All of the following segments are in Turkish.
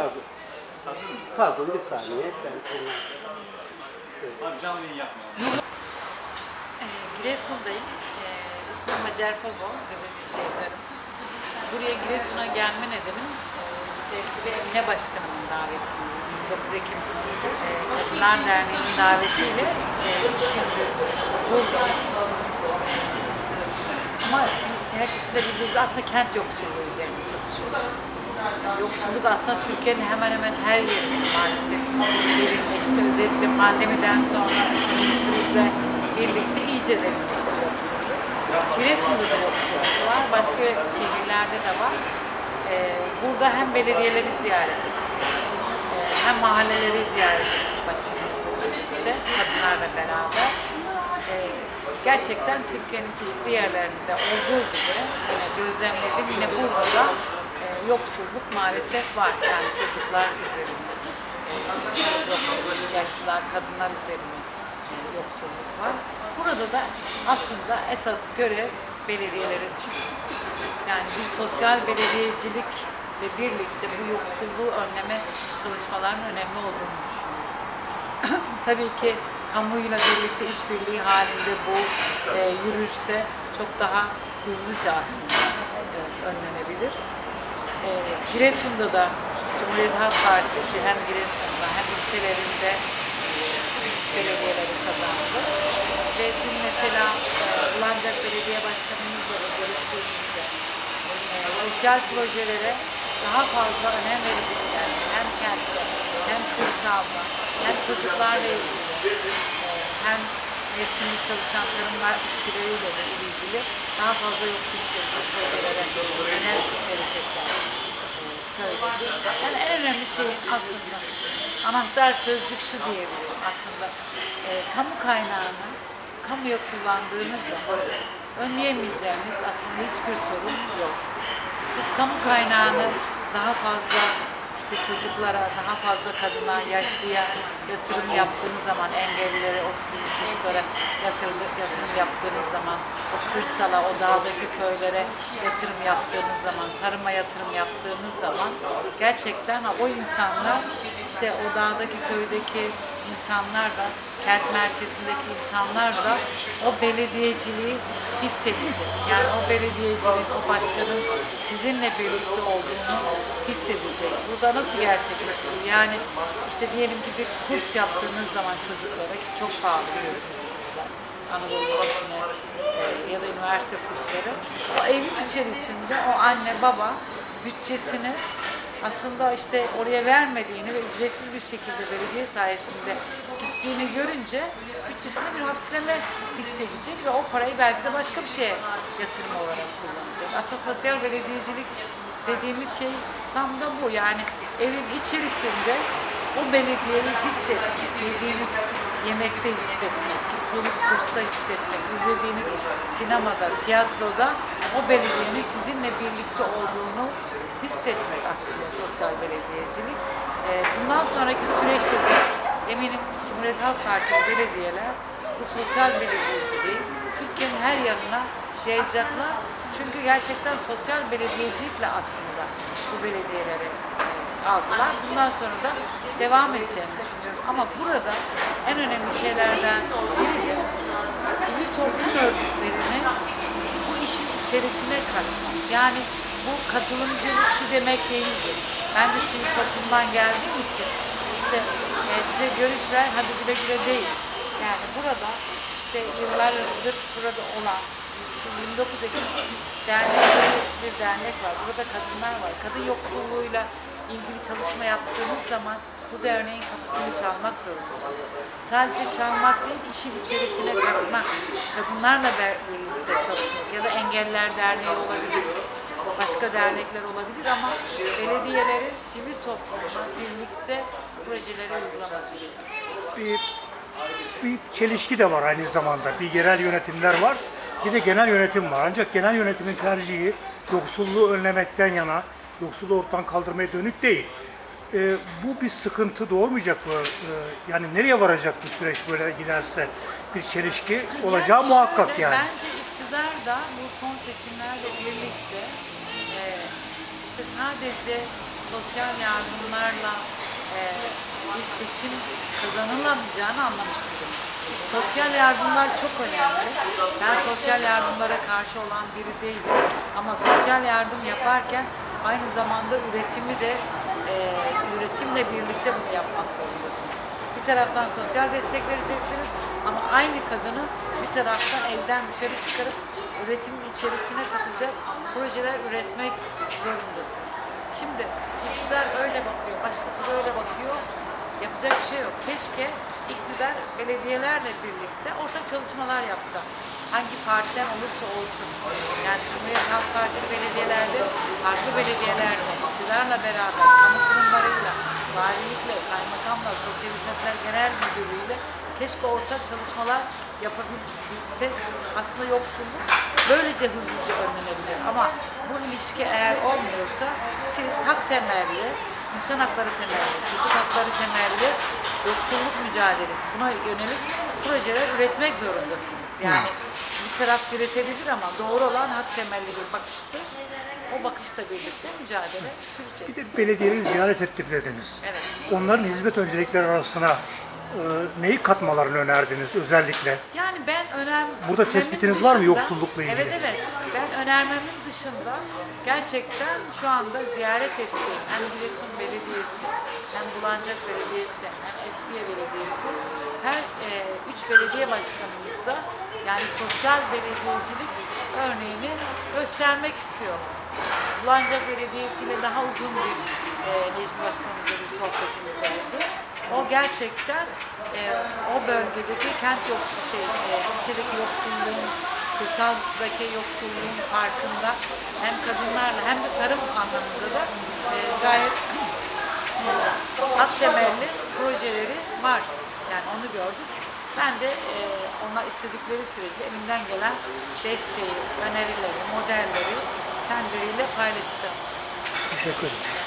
Pardon. Pardon bir saniye. Ben. Abi canlı yayın yapmayalım. Ee, Giresun'dayım. Ee, ismim Hacer Fogo, gazeteci yazarım. Buraya Giresun'a gelme nedenim e, sevgili Emine Başkanımın davetiyle, 29 Ekim e, Kadınlar Derneği'nin davetiyle e, üç gündür buradayım. Ama herkesi de bildiği gibi aslında kent yoksulluğu üzerine çalışıyor. Yoksulluk aslında Türkiye'nin hemen hemen her yerinde maalesef derinleşti. Özellikle pandemiden sonra krizle birlikte iyice derinleşti yoksulluk. Giresun'da da yoksulluk var, başka şehirlerde de var. Ee, burada hem belediyeleri ziyaret ettik, e, hem mahalleleri ziyaret ettik başkanımızla birlikte, kadınlarla beraber. Ee, gerçekten Türkiye'nin çeşitli yerlerinde olduğu gibi yine gözlemledim. Yine burada da yoksulluk maalesef var. Yani çocuklar üzerinde yaşlılar, kadınlar üzerinde yoksulluk var. Burada da aslında esas görev belediyelere düşüyor. Yani bir sosyal belediyecilikle birlikte bu yoksulluğu önleme çalışmalarının önemli olduğunu düşünüyorum. Tabii ki kamuyla birlikte işbirliği halinde bu e, yürürse çok daha hızlıca aslında e, önlenebilir. E, Giresun'da da Cumhuriyet Halk Partisi hem Giresun'da hem ilçelerinde e, belediyeleri kazandı. Ve dün mesela e, Ulancak Belediye Başkanımızla da görüştüğümüzde e, sosyal projelere daha fazla önem verecekler. Hem kentte hem kırsalda hem çocuklarla ilgili e, hem mevsimli çalışan tarımlar işçileriyle de ilgili daha fazla yoksulluk ilgili projelere önem verecekler e, söyledi. Yani en önemli şey aslında anahtar sözcük şu diyebilirim aslında e, kamu kaynağını kamuya kullandığınız zaman önleyemeyeceğiniz aslında hiçbir sorun yok. Siz kamu kaynağını daha fazla işte çocuklara, daha fazla kadına, yaşlıya yatırım yaptığınız zaman, engellilere, otizmli çocuklara yatırım, yatırım yaptığınız zaman, o kırsala, o dağdaki köylere yatırım yaptığınız zaman, tarıma yatırım yaptığınız zaman gerçekten o insanlar, işte o dağdaki köydeki insanlar da, kent merkezindeki insanlar da o belediyeciliği hissedecek. Yani o belediyeciliğin, o başkanın sizinle birlikte olduğunu hissedecek. Burada nasıl gerçekleşiyor? Yani işte diyelim ki bir kurs yaptığınız zaman çocuklara ki çok pahalı biliyorsunuz. Anadolu Lisesi'ne ya da üniversite kursları. O evin içerisinde o anne baba bütçesini aslında işte oraya vermediğini ve ücretsiz bir şekilde belediye sayesinde gittiğini görünce bütçesinde bir hafifleme hissedecek ve o parayı belki de başka bir şeye yatırım olarak kullanacak. Aslında sosyal belediyecilik dediğimiz şey tam da bu. Yani evin içerisinde o belediyeyi hissetmek, yediğiniz yemekte hissetmek, gittiğiniz kursta hissetmek, izlediğiniz sinemada, tiyatroda o belediyenin sizinle birlikte olduğunu hissetmek aslında sosyal belediyecilik. Ee, Bundan sonraki süreçte de eminim Cumhuriyet Halk Partili belediyeler bu sosyal belediyeciliği Türkiye'nin her yanına yayacaklar. Çünkü gerçekten sosyal belediyecilikle aslında bu belediyeleri e, aldılar. Bundan sonra da devam edeceğini düşünüyorum. Ama burada en önemli şeylerden biri de sivil toplum örgütlerini bu işin içerisine katmak. Yani bu katılımcılık şu demek değildir. Ben de sivil toplumdan geldiğim için işte e, bize görüş ver, hadi güle güle değil. Yani burada işte yıllardır burada olan işte 29 Ekim derneği bir dernek var. Burada kadınlar var. Kadın yoksulluğuyla ilgili çalışma yaptığımız zaman bu derneğin kapısını çalmak zorundayız. Sadece çalmak değil, işin içerisine katmak, kadınlarla birlikte çalışmak ya da engeller derneği olabilir, başka dernekler olabilir ama belediyelerin sivil toplumla birlikte projeleri uygulaması gerekiyor. bir, bir çelişki de var aynı zamanda. Bir yerel yönetimler var, bir de genel yönetim var. Ancak genel yönetimin tercihi yoksulluğu önlemekten yana, yoksulluğu ortadan kaldırmaya dönük değil. Ee, bu bir sıkıntı doğurmayacak mı? Ee, yani nereye varacak bu süreç böyle giderse? Bir çelişki olacağı Yani muhakkak şöyle, yani. Bence iktidar da bu son seçimlerle birlikte e, işte sadece sosyal yardımlarla e, bir seçim kazanılamayacağını anlamış durumda. Sosyal yardımlar çok önemli. Ben sosyal yardımlara karşı olan biri değilim. Ama sosyal yardım yaparken aynı zamanda üretimi de e, üretimle birlikte bunu yapmak zorundasınız. Bir taraftan sosyal destek vereceksiniz ama aynı kadını bir taraftan evden dışarı çıkarıp üretimin içerisine katacak projeler üretmek zorundasınız. Şimdi iktidar öyle bakıyor, başkası böyle bakıyor. Yapacak bir şey yok. Keşke iktidar belediyelerle birlikte ortak çalışmalar yapsa. Hangi partiden olursa olsun. Yani Cumhuriyet Halk Partili belediyelerde, farklı belediyelerde, iktidarla beraber, kamu kurumlarıyla, valilikle, kaymakamla, sosyal hizmetler genel müdürlüğüyle keşke ortak çalışmalar yapabilse aslında yoksulluk böylece hızlıca önlenebilir. Ama bu ilişki eğer olmuyorsa siz hak temelli, insan hakları temelli, çocuk hakları temelli yoksulluk mücadelesi buna yönelik projeler üretmek zorundasınız. Yani bir taraf üretebilir ama doğru olan hak temelli bir bakıştır. O bakışla birlikte mücadele sürecek. Bir de belediyeleri ziyaret ettik dediniz. Evet. Onların hizmet öncelikleri arasına e, neyi katmalarını önerdiniz özellikle? Yani ben önem... Burada tespitiniz var mı dışında- yoksullukla ilgili? Evet evet. Ben önermemin dışında gerçekten şu anda ziyaret ettiğim hem Giresun Belediyesi hem Bulancak Belediyesi hem Eskiye Belediyesi her e, üç belediye başkanımızda yani sosyal belediyecilik örneğini göstermek istiyorum. Bulancak Belediyesi ile daha uzun bir e, Necmi Başkanımızla bir sohbetimiz oldu. O gerçekten e, o bölgedeki kent yoksulluğu, şey, e, ilçedeki yoksulluğun, kırsaldaki yoksulluğun farkında hem kadınlarla hem de tarım anlamında da e, gayet e, hak temelli projeleri var. Yani onu gördük. Ben de e, onlar istedikleri sürece elinden gelen desteği, önerileri, modelleri kendileriyle paylaşacağım. Teşekkür ederim.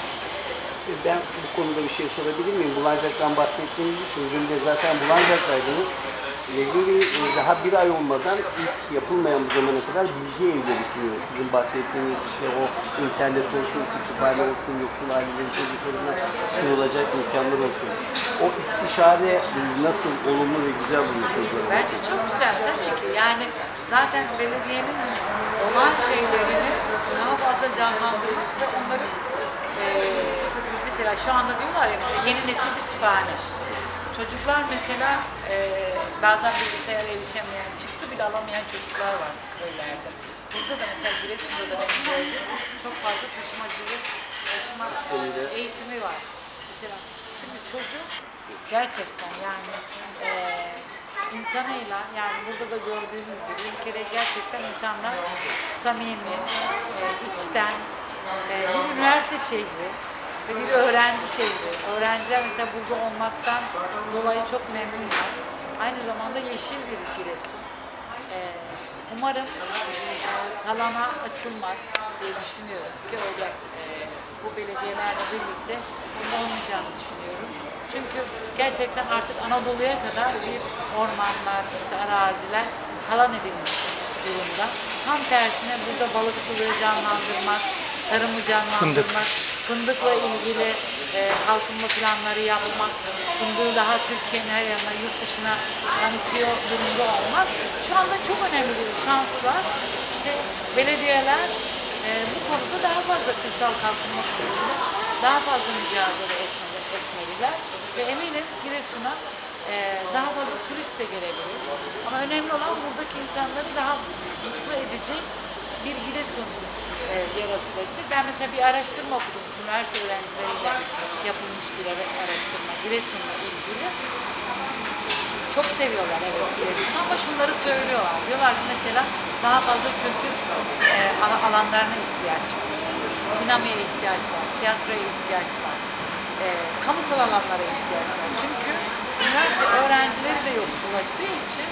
Ben bu konuda bir şey sorabilir miyim? Bulancak'tan bahsettiğiniz için dün de zaten Bulancak'taydınız. Ilgili daha bir ay olmadan ilk yapılmayan bu zamana kadar bilgi evleri sunuyor. Sizin bahsettiğiniz işte o internet olsun, kütüphane olsun, yoksul ailelerin çocuklarına sunulacak imkanlar olsun. O istişare nasıl olumlu ve güzel buluyorsunuz? Bence çok güzel tabii ki. Yani zaten belediyenin olan şeylerini daha fazla canlandırmak ve onları mesela şu anda diyorlar ya mesela yeni nesil kütüphane. Çocuklar mesela eee, bazen bilgisayara erişemeyen, çıktı bile alamayan çocuklar var köylerde. Burada da mesela Giresun'da da benim çok fazla taşımacılık, taşıma eğitimi var. Mesela şimdi çocuk gerçekten yani eee insanıyla yani burada da gördüğünüz gibi ülkede gerçekten insanlar samimi, e, içten, e, bir üniversite şehri ve bir öğrenci şehri. Öğrenciler mesela burada olmaktan dolayı çok memnunlar. Aynı zamanda yeşil bir Giresun. E, umarım e, talana açılmaz diye düşünüyorum ki öyle e, bu belediyelerle birlikte olmayacağını düşünüyorum. Çünkü gerçekten artık Anadolu'ya kadar bir ormanlar, işte araziler kalan edilmiş durumda. Tam tersine burada balıkçılığı canlandırmak, tarımı canlandırmak, fındıkla ilgili e, kalkınma planları yapmak, fındığı daha Türkiye'nin her yanına, yurt dışına tanıtıyor durumda olmak şu anda çok önemli bir şans var. İşte belediyeler e, bu konuda daha fazla kırsal kalkınma konusunda daha fazla mücadele etmeli, etmeliler. Ve eminim Giresun'a e, daha fazla turist de gelebilir. Ama önemli olan buradaki insanları daha mutlu edecek bir Giresun e, yaratılabilir. Ben mesela bir araştırma okudum. Üniversite öğrencileriyle yapılmış bir ara- araştırma Giresun'la ilgili. Çok seviyorlar evet Giresun'u ama şunları söylüyorlar. Diyorlar ki mesela daha fazla kültür e, ala- alanlarına ihtiyaç var. Sinemaya ihtiyaç var, tiyatroya ihtiyaç var. E, kamusal alanlara ihtiyaç var. Çünkü üniversite öğrencileri de yoksullaştığı için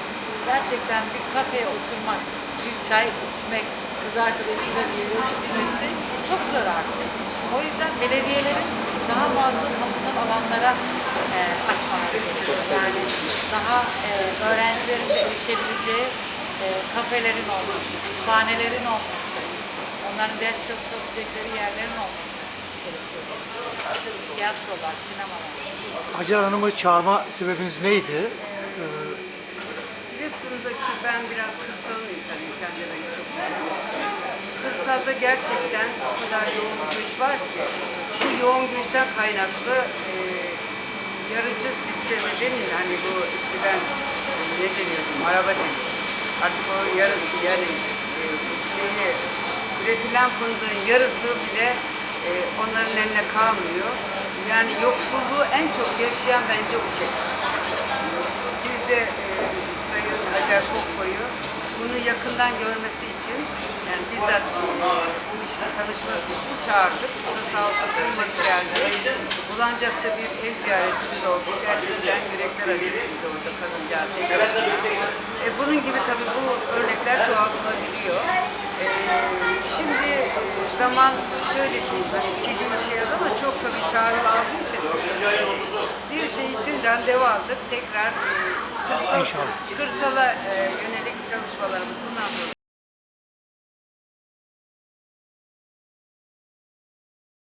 gerçekten bir kafeye oturmak, bir çay içmek, kız arkadaşıyla bir yere gitmesi çok zor artık. O yüzden belediyelerin daha fazla kamusal alanlara e, açmaları gerekiyor. Yani daha e, öğrencilerin de erişebileceği e, kafelerin olması, kütüphanelerin olması, onların ders çalışabilecekleri yerlerin olması. gerekiyor. Tiyatrolar, sinemalar. Hacer Hanım'ı çağırma sebebiniz neydi? Ee, Giresun'daki ben biraz kırsalın insanıyım. Sen de beni çok biliyorsun. Kırsalda gerçekten o kadar yoğun bir göç var ki bu yoğun göçten kaynaklı e, yarıcı sistemi değil mi? Hani bu eskiden ne deniyordu? Araba deniyordu. Artık o yarı, yani e, şeyi üretilen fındığın yarısı bile e, onların eline kalmıyor. Yani yoksulluğu en çok yaşayan bence bu kesim. Biz de e, Sayın Hacer Fokko'yu bunu yakından görmesi için yani bizzat bu işle tanışması için çağırdık. O da sağ olsun kırmadı geldi. Bulancak'ta bir ev ziyaretimiz oldu. Gerçekten yürekler acısıydı orada kadıncağız tek. E, bunun gibi tabii bu örnekler çoğaltılabiliyor. E, şimdi e, zaman şöyle diyeyim, hani iki gün şey ama çok tabii çağrı aldığı için bir şey için randevu aldık. Tekrar e, kırsal, İnşallah. kırsala e, yönelik çalışmalarımız bundan sonra